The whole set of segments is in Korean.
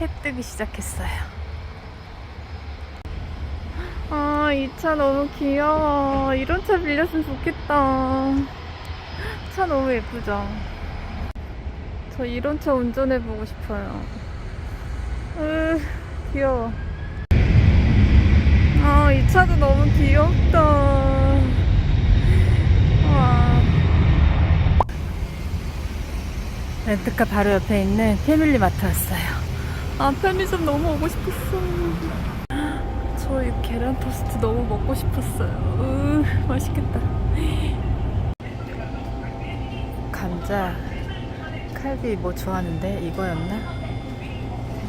해 뜨기 시작했어요. 아, 이 차 너무 귀여워. 이런 차 빌렸으면 좋겠다. 차 너무 예쁘죠? 저 이런 차 운전해보고 싶어요. 으, 귀여워. 아, 이 차도 너무 귀엽다. 와. 렌트카 바로 옆에 있는 패밀리 마트 왔어요. 아, 편의점 너무 오고 싶었어. 저 이 계란 토스트 너무 먹고 싶었어요. 으, 맛있겠다. 감자, 칼비 뭐 좋아하는데? 이거였나?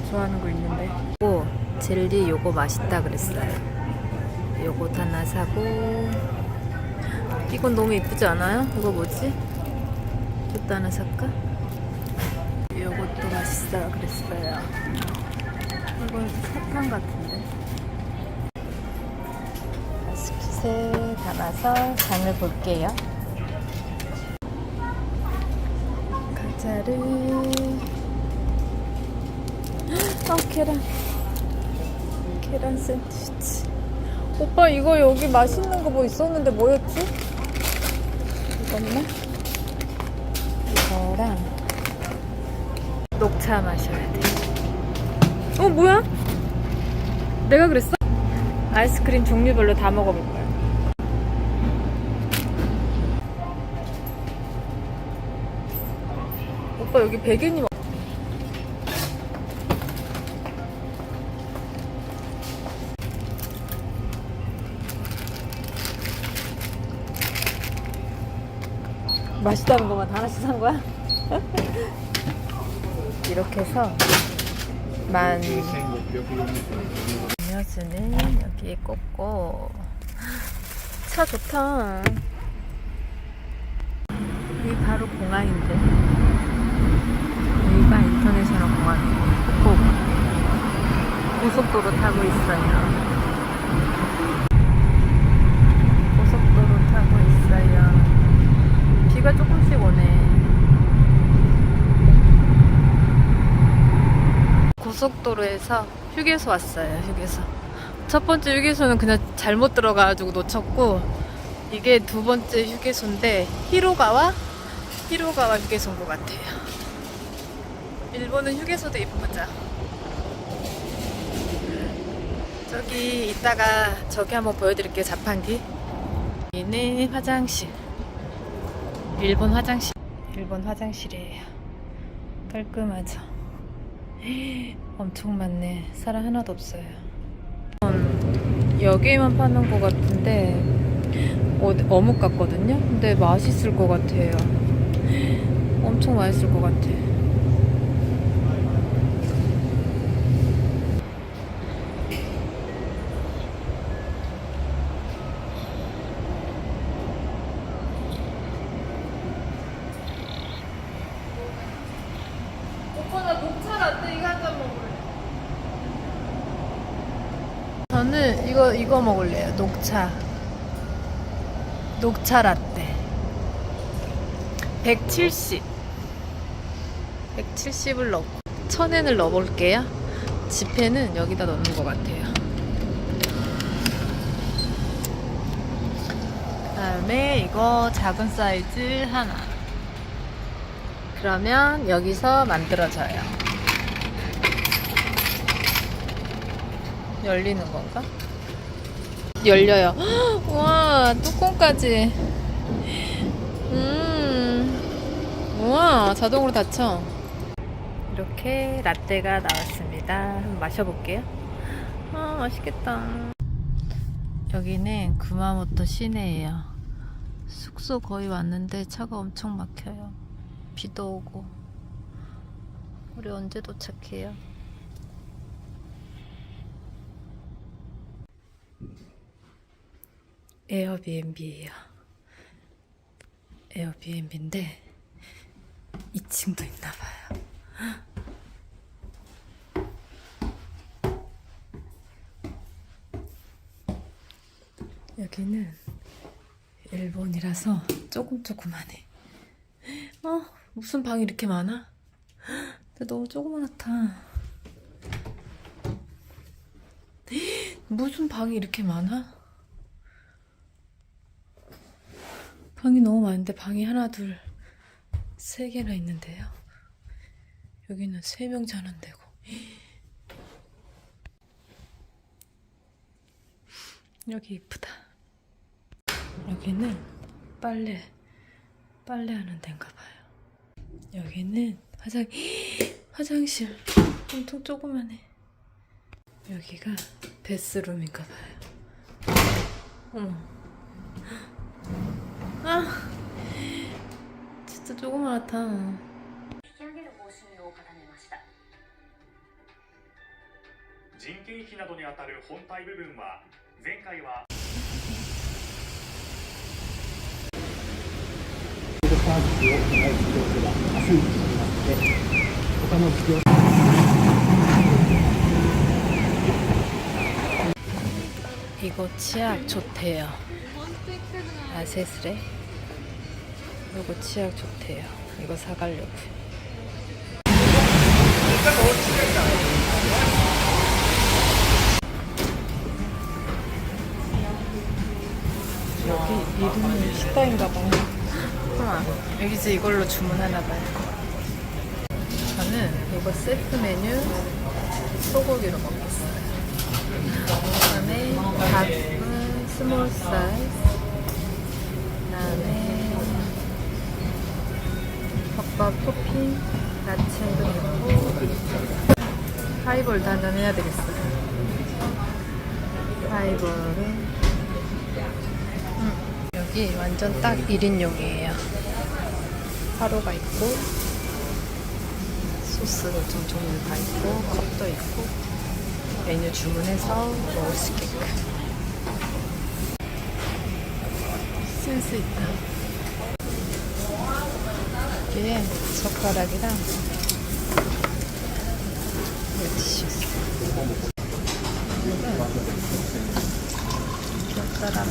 좋아하는 거 있는데. 오, 젤리 요거 맛있다 그랬어요. 요거 하나 사고. 이건 너무 이쁘지 않아요? 이거 뭐지? 이것도 하나 살까? 요것도 맛있어 그랬어요. 이건 사탕 같은데. 바스킷에 담아서 장을 볼게요. 과자를. 아, 계란. 계란 샌드위치. 오빠, 이거 여기 맛있는 거 뭐 있었는데 뭐였지? 이거나 이거랑 녹차 마셔야 돼. 어, 뭐야? 내가 그랬어? 아이스크림 종류별로 다 먹어볼 거야. 오빠 여기 백윤이 먹... 맛있다는 것만 다 하나씩 산 거야? 이렇게 해서 만 음료수는 여기에 꽂고. 차 좋다. 여기 바로 공항인데. 여기가 인터내셔널 공항이고 고속도로 타고 있어요 고속도로 타고 있어요 비가 조금씩 오네 고속도로에서 휴게소 왔어요, 휴게소. 첫 번째 휴게소는 그냥 잘못 들어가가지고 놓쳤고, 이게 두 번째 휴게소인데, 히로가와? 히로가와 휴게소인 것 같아요. 일본은 휴게소도 이쁘죠? 저기 이따가 저기 한번 보여드릴게요, 자판기. 여기는 화장실. 일본 화장실. 일본 화장실이에요. 깔끔하죠? 엄청 많네. 사람 하나도 없어요. 음, 여기에만 파는 것 같은데 어, 어묵 같거든요. 근데 맛있을 것 같아요. 엄청 맛있을 것 같아. 오빠 나 녹차 라떼 이거 한 잔 먹을래. 저는 이거 이거 먹을래요. 녹차. 녹차 라떼. 170. 170을 넣고 천엔을 넣어볼게요. 지폐는 여기다 넣는 것 같아요. 그다음에 이거 작은 사이즈 하나. 그러면 여기서 만들어져요. 열리는 건가? 열려요. 와, 뚜껑까지. 음. 우와, 자동으로 닫혀. 이렇게 라떼가 나왔습니다. 한번 마셔볼게요. 아, 맛있겠다. 여기는 구마모토 시내예요. 숙소 거의 왔는데 차가 엄청 막혀요. 비도 오고 우리 언제 도착해요? 에어비앤비예요. 에어비앤비인데 2층도 있나 봐요. 여기는 일본이라서 조금 조그만해. 어, 무슨 방이 이렇게 많아? 근데 너무 조그맣다. 무슨 방이 이렇게 많아? 방이 너무 많은데 방이 하나, 둘, 세 개나 있는데요. 여기는 세 명 자는 데고. 여기 이쁘다. 여기는 빨래, 빨래 하는 데인가 봐요. 여기는 화장, 화장실. 엄청 조그만해. 여기가 베스룸인가 봐요. 어머. 아 진짜 조그맣다 이거 치약 좋대요. 아세스레? 이거 치약 좋대요. 이거 사가려고. 여기 이름이 식당인가 봐. 우와, 여기서 이걸로 주문하나 봐요. 저는 이거 세트 메뉴 소고기로 먹겠어요. 그다음에 닭은 스몰 사이즈 그다음에 덮밥 토핑 야채도 있고 하이볼 한잔 해야 되겠어요. 하이볼은 음, 여기 완전 딱 1인용이에요. 화로가 있고 소스도 좀 종류 다 있고 컵도 있고 메뉴 주문해서 먹을 수 있게끔 센스 있다. 여기에 젓가락이랑 물티슈 젓가락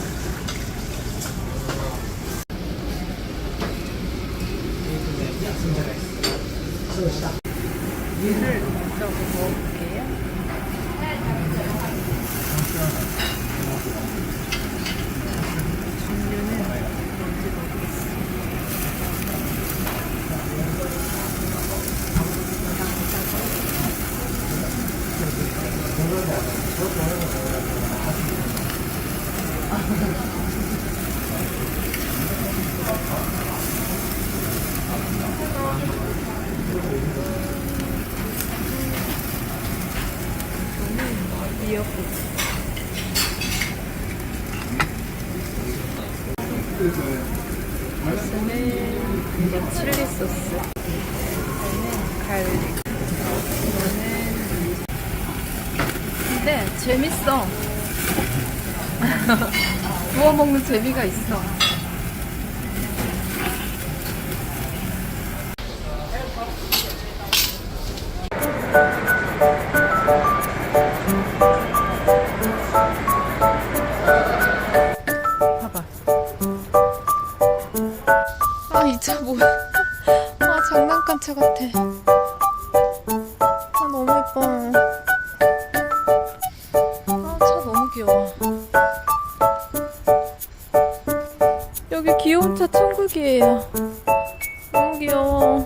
물을 먼저 먹어볼게요 종류는 뭔지 모르겠어요. 이거는 미역국. 이제 칠리 소스. 이거는 갈릭. 이거는 근데 재밌어. 구워 먹는 재미가 있어. 차 천국이에요. 너무 귀여워.